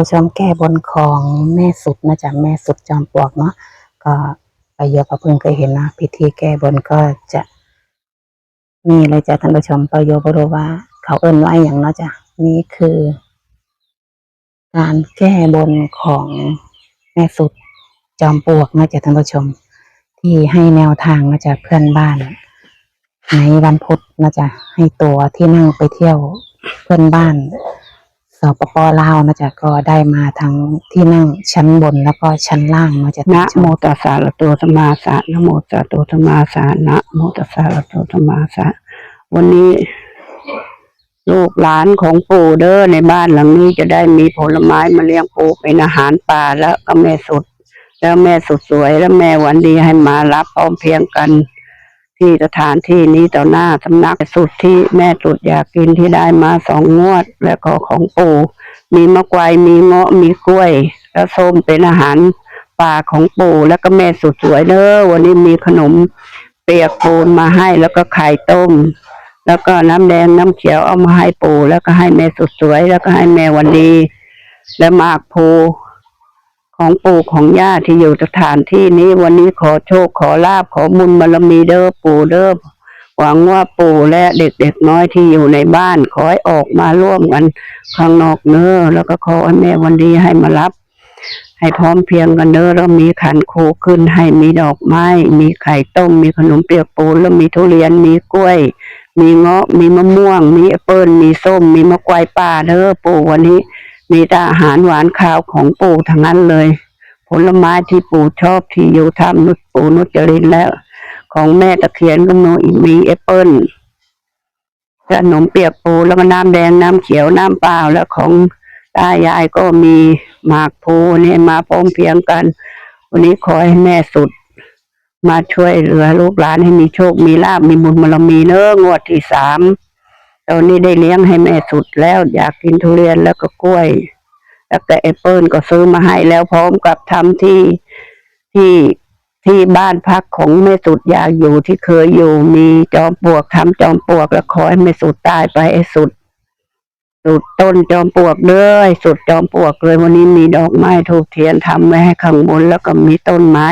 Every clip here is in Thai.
ผู้ชมแก้บนของแม่สุดนะจ๊ะแม่สุดจอมปลวกเนาะก็ไปเยอะก็เพิ่งเคยเห็นนะพิธีแก้บนก็จะนี่เลยจ้ะท่านผู้ชมปโยบรว่า เขาเอิ้นว่าอย่างเนาะจ้ะนี่คือ การแก้บนของแม่สุดจอมปลวกนะจ๊ะท่านผู้ชม ที่ให้แนวทางนะจ๊ะเพื่อนบ้านในวันพุธนะจ๊ะให้ตัวที่นั่งไปเที่ยวเพื่อนบ้าน สปปลาวนะจ๊ะก็ได้มาทั้งที่นั่งชั้นบนแล้วก็ชั้นล่างนะจ๊ะนะโมตัสสะระโตสมมาสะนะโมตัสสะโตสมมาสะนะโมตัสสะระโตสมมาสะวันนี้ ลูกหลานของปู่เด้อในบ้านหลังนี้จะได้มีผลไม้มาเลี้ยงปู่เป็นอาหารป่าแล้วก็แม่สุด แล้วแม่สุดสวยแล้วแม่หวันดีให้มารับพร้อมเพรียงกัน ที่สถานที่นี้ต่อหน้าสำนักสุดที่แม่สุดอยากกินที่ได้มาสองงวด แล้วก็ของปู่มีมะกวายมีเงาะมีกล้วย แล้วส้มเป็นอาหารป่าของปู่แล้วก็แม่สุดสวยเด้อวันนี้มีขนมเปียกปูนมาให้แล้วก็ไข่ต้ม แล้วก็น้ำแดงน้ำเขียวเอามาให้ปู่แล้วก็ให้แม่สุดสวย แล้วก็ให้แม่วันดี และหมากภู ของปู่ของย่าที่อยู่สถานที่นี้วันนี้ขอโชคขอลาบขอบุญบารมีเด้อปู่เด้อหวังว่าปู่และเด็กๆน้อยที่อยู่ในบ้านขอให้ออกมาร่วมกันข้างนอกเน้อแล้วก็ขอให้แม่วันดีให้มารับ ให้พร้อมเพียงกันเด้อแล้วมีขันโคขึ้นให้มีดอกไม้มีไข่ต้มมีขนมเปียกปูนแล้วมีทุเรียนมีกล้วย มีเงาะมีมะม่วง มีแอปเปิ้ลมีส้ม มีมะกวายป่าเด้อปู่วันนี้ มีแต่อาหารหวานข้าวของปู่ทั้งนั้นเลย ผลไม้ที่ปู่ชอบที่อยู่ทำนุชปู่นุจรินแล้ว ของแม่ตะเคียนก็มีแอปเปิ้ลขนมเปียกปูแล้วก็น้ำแดงน้ำเขียวน้ำเปล่าแล้วของตายายก็มีหมากพลูเนี่ยมาพร้อมเพียงกัน วันนี้ขอให้แม่สุด มาช่วยเหลือลูกหลานให้มีโชคมีลาบมีบุญบารมีเนอะงวดที่สาม ตอนนี้ได้เลี้ยงให้แม่สุดแล้ว อยากกินทุเรียนแล้วก็กล้วย แล้วก็แอปเปิลก็ซื้อมาให้แล้วพร้อมกับทำที่ที่ที่บ้านพักของแม่สุดอยากอยู่ที่เคยอยู่มีจอมปลวกทำจอมปลวกแล้วขอให้แม่สุดตายไปสุด สุดต้นจอมปลวกเลยสุดจอมปลวกเลยวันนี้มีดอกไม้ทูบเทียนทำไว้ให้ข้างบนแล้วก็มีต้นไม้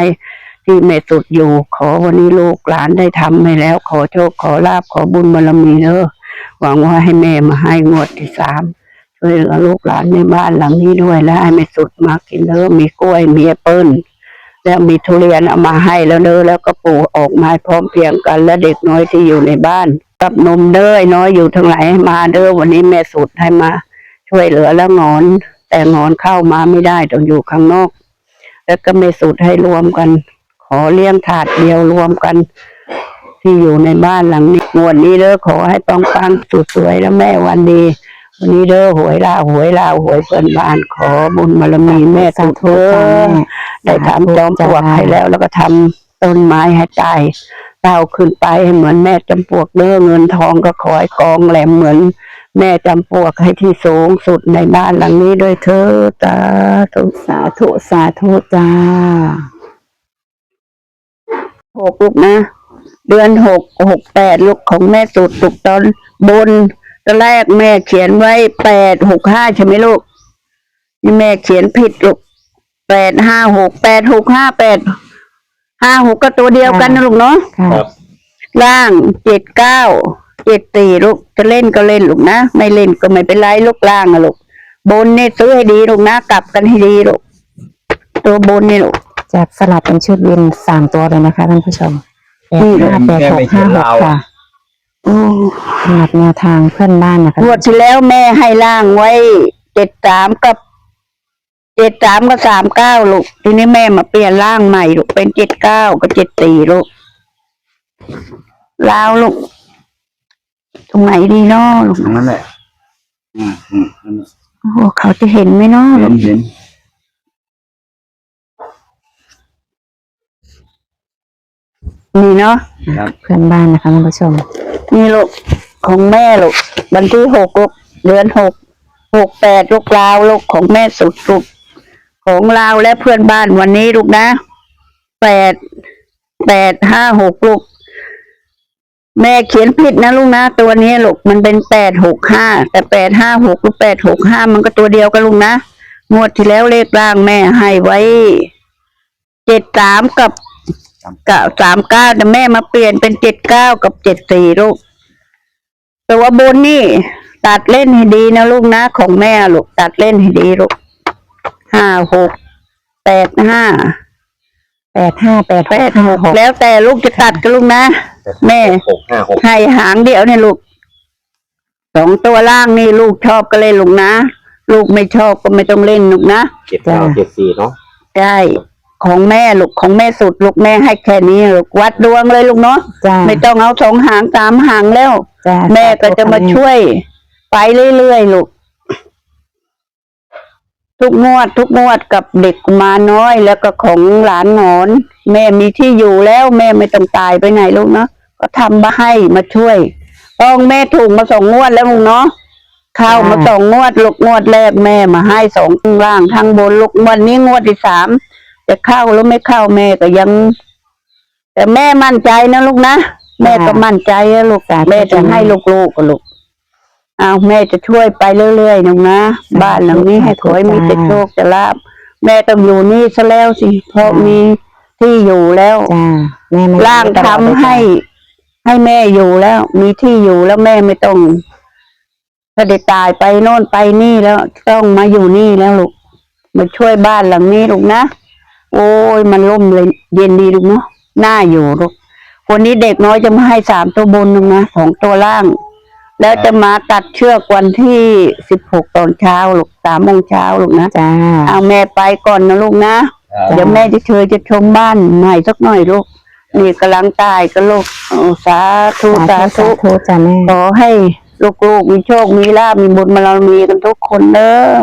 ที่แม่สุดอยู่ ขอวันนี้ลูกหลานได้ทำให้แล้ว ขอโชคขอลาบขอบุญบารมีเด้อห วังว่าให้แม่มาให้งวดที่สามช่วยเหลือลูกหลานในบ้านหลังนี้ด้วยและให้แม่สุดมากินเด้อมีกล้วยมีแอปเปิ้ลแล้วมีทุเรียนเอามาให้แล้วเด้อแล้วก็ปลูกออกมาพร้อมเพียงกัน และเด็กน้อยที่อยู่ในบ้าน กับนมเด้อน้อยอยู่ทั้งหลายมาเด้อวันนี้แม่สุดให้มา ช่วยเหลือแล้วงอน แต่งอนเข้ามาไม่ได้ต้องอยู่ข้างนอก แล้วก็ไม่สุดให้รวมกัน ขอเลี้ยงถาดเดียวรวมกัน ที่อยู่ในบ้านหลังนี้งวดนี้เด้อขอให้ปังปังสุดสวยแล้วแม่วันดี วันนี้เด้อหวยลาหวยลาหวยเพื่อนบ้านขอบุญบารมีแม่สาสุดธุเด้จ้าอแม่ได้ทำจอมปลวกให้แล้ว แล้วก็ทำต้นไม้ให้ตายเต้าขึ้นไปให้เหมือนแม่จำปวกเด้อเงินทองก็ขอให้กองแหลมเหมือน แม่จำปวกให้ที่สูงสุดในบ้านหลังนี้ด้วยเถิดสาธุสาธุสาธุจ้าหกลูกนะ เดือนหกหกแปดลูกของแม่สุดถูกตอนบนตอนแรกแม่เขียนไว้แปดหกห้าใช่ไหมลูก นี่แม่เขียนผิดลูกแปดห้าหกแปดหกห้าแปดห้าหกก็ตัวเดียวกันนะลูกเนาะค่ะครับล่างเจ็ดเก้าเจ็ดสี่ลูกจะเล่นก็เล่นลูกนะไม่เล่นก็ไม่เป็นไรลูกล่างอะลูกบนเนี่ยซื้อให้ดีลูกนะกลับกันให้ดีลูกตัวบนนี่ลูกจะสลับเป็นชุดวินสามตัวเลยนะคะท่านผู้ชม แปดนี่ห้าแปดหกห้าหกค่ะโอ้สำหรับแนวทางเพื่อนบ้านนะคะงวดที่แล้วแม่ให้ล่างไว้เจ็ดสามกับเจ็ดสามกับสามเก้าลูก ทีนี้แม่มาเปลี่ยนร่างใหม่ลูกเป็นเจ็ดเก้ากับเจ็ดสี่ลูกลาวลูก ตรงไหนดีเนาะลูกตรงนั้นแหละ อืมอืมนั่นแหละโอ้โหเขาจะเห็นไหมเนาะเห็ลูนกเห็น นี่เนาะครับ เพื่อนบ้านนะคะท่านผู้ชม นี่ลูกของแม่ลูกวันที่หกลูกเดือนหกหกแปดลูกลาวลูกของแม่สุดลูกของลาวและเพื่อนบ้านวันนี้ลูกนะแปดแปดห้าหกลูก แม่เขียนผิดนะลูกนะตัวนี้ลูกมันเป็นแปดหกห้าแต่แปดห้าหกหรือแปดหกห้ามันก็ตัวเดียวกันลูกนะงวดที่แล้วเลขล่างแม่ให้ไว้เจ็ดสามกับ กับสามเก้าแต่แม่มาเปลี่ยนเป็นเจ็ดเก้ากับเจ็ดสี่ลูกแต่ว่าบนนี่ ตัดเล่นให้ดีนะลูกนะ ของแม่ลูกตัดเล่นให้ดีลูกห้าหกแปดห้าแปดห้าแปดแปดหกแล้วแต่ลูกจะตัดกันลูกนะ แม่หกห้าหกให้หางเดียวเนี่ยลูกสองตัวล่างนี่ลูกชอบก็เล่นลูกนะ ลูกไม่ชอบก็ไม่ต้องเล่นลูกนะเจ็ดเก้าเจ็ดสี่เนาะใช่ ของแม่ลูกของแม่สุดลูกแม่ให้แค่นี้ลูกวัดดวงเลยลูกเนาะจ้าไม่ต้องเอาสองหางสามหางแล้ว จ้าแม่ก็จะมาช่วย ไปเรื่อยๆลูก ทุกงวด ทุกงวดกับเด็กกุมาน้อยแล้วก็ของหลานหงอน แม่มีที่อยู่แล้ว แม่ไม่ต้องตายไปไหนลูกเนาะก็ทำมาให้มาช่วยต้องแม่ถูกมาสองงวดแล้วลูกเนาะเข้ามาสองงวดลูกงวดแรกแม่มาให้สองข้างล่างข้างบนลูกงวดนี้งวดที่สาม จะเข้าหรือไม่เข้าแม่ก็ยัง แต่แม่มั่นใจนะลูกนะแม่ก็มั่นใจนะลูกแม่จะให้ลูกๆกับลูกเอาแม่จะช่วยไปเรื่อยๆนะนะบ้านหลังนี้ให้ขอให้มีแต่โชคแต่ลาบแม่ต้องอยู่นี่ซะแล้วสิเพราะมีที่อยู่แล้วจ้าแม่ไม่ร่างทำให้ ให้แม่อยู่แล้ว มีที่อยู่แล้วแม่ไม่ต้องถ้าได้ตายไปโน่นไปนี่แล้วต้องมาอยู่นี่แล้วลูกมาช่วยบ้านหลังนี้ลูกนะ โอ้ยมันร่มเลยเย็นดีลูกเนาะน่าอยู่ลูกวันนี้เด็กน้อยจะมาให้สามตัวบนลูกนะของตัวล่าง แล้วจะมาตัดเชือกวันที่สิบหกตอนเช้าลูกสามโมงเช้าลูกนะจ้าเอาแม่ไปก่อนนะลูกนะเดี๋ยวแม่จะเชิญจะชมบ้านใหม่สักหน่อยลูกนี่กำลังตายกันลูกเอาสาธุสาสาธุธุจ้าแม่ขอให้ลูกๆมีโชคมีลาภมีบุญมาเรามีกันทุกคนเด้อ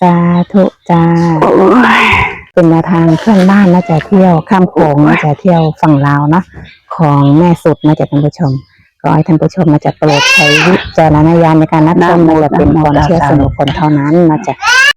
สาธุจ้าโอ้ย เป็นแนวทางเพื่อนบ้านนะจะเที่ยวข้ามโขงนะจะเที่ยวฝั่งลาวเนาะของแม่สุดนะจะท่านผู้ชมก็ให้ท่านผู้ชมนะจะโปรดใช้วิจารณญาณในการรับชมนะจะเป็นความเชื่อส่วนบุคคลเท่านั้นนะจะ